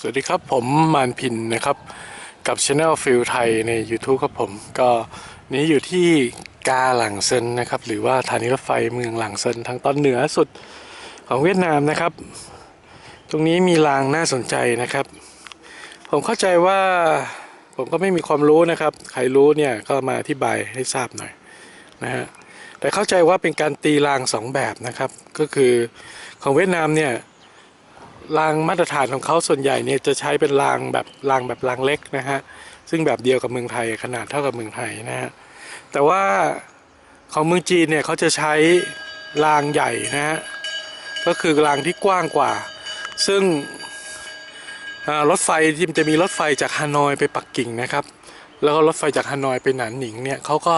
สวัสดีครับผมมานพินนะครับ กับช anel ฟิลไทยใน YouTube ครับผม ก็นี้อยู่ที่กาหลังเซินนะครับ หรือว่าสถานีรถไฟเมืองหลังเซินทางตอนเหนือสุดของเวียดนามนะครับ ตรงนี้มีรางน่าสนใจนะครับ ผมเข้าใจว่าผมก็ไม่มีความรู้นะครับ ใครรู้เนี่ยก็มาอธิบายให้ทราบหน่อยนะฮะแต่เข้าใจว่าเป็นการตีรางสองแบบนะครับ ก็คือของเวียดนามเนี่ย รางมาตรฐานของเขาส่วนใหญ่เนี่ยจะใช้เป็นรางแบบรางแบบรางเล็กนะฮะซึ่งแบบเดียวกับเมืองไทยขนาดเท่ากับเมืองไทยนะฮะแต่ว่าของเมืองจีนเนี่ยเขาจะใช้รางใหญ่นะฮะก็คือรางที่กว้างกว่า ซึ่งรถไฟที่จะมีรถไฟจากฮานอยไปปักกิ่งนะครับ แล้วก็รถไฟจากฮานอยไปหนานหนิงเนี่ยเขาก็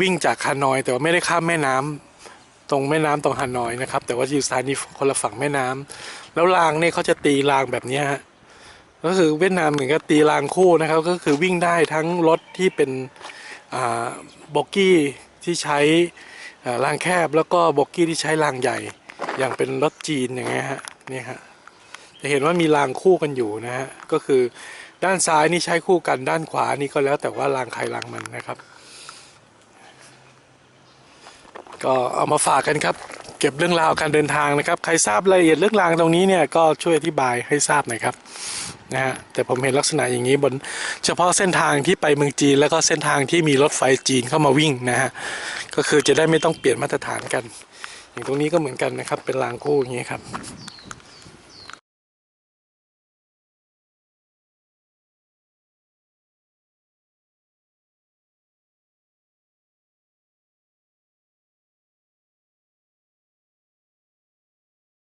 วิ่งจากฮานอยแต่ว่าไม่ได้ข้ามแม่น้ำ ตรงแม่น้ำตรงฮานอยนะครับ แต่ว่าอยู่สถานีคนละฝั่งแม่น้ำแล้วรางเนี่ยเขาจะตีรางแบบนี้ฮะก็คือเวียดนามเหมือนกับตีรางคู่นะครับ ก็คือวิ่งได้ทั้งรถที่เป็นบ็อกกี้ที่ใช้รางแคบแล้วก็บ็อกกี้ที่ใช้รางใหญ่ อย่างเป็นรถจีนอย่างเงี้ยฮะนี่ฮะจะเห็นว่ามีรางคู่กันอยู่นะฮะก็คือด้านซ้ายนี่ใช้คู่กันด้านขวานี่ก็แล้วแต่ว่ารางใครรางมันนะครับ ก็เอามาฝากกันครับ เก็บเรื่องราวการเดินทางนะครับ ใครทราบรายละเอียดเรื่องราวตรงนี้เนี่ยก็ช่วยอธิบายให้ทราบหน่อยครับนะฮะแต่ผมเห็นลักษณะอย่างนี้บนเฉพาะเส้นทางที่ไปเมืองจีน แล้วก็เส้นทางที่มีรถไฟจีนเข้ามาวิ่งนะฮะก็คือจะได้ไม่ต้องเปลี่ยนมาตรฐานกัน อย่างตรงนี้ก็เหมือนกันนะครับเป็นรางคู่อย่างนี้ครับ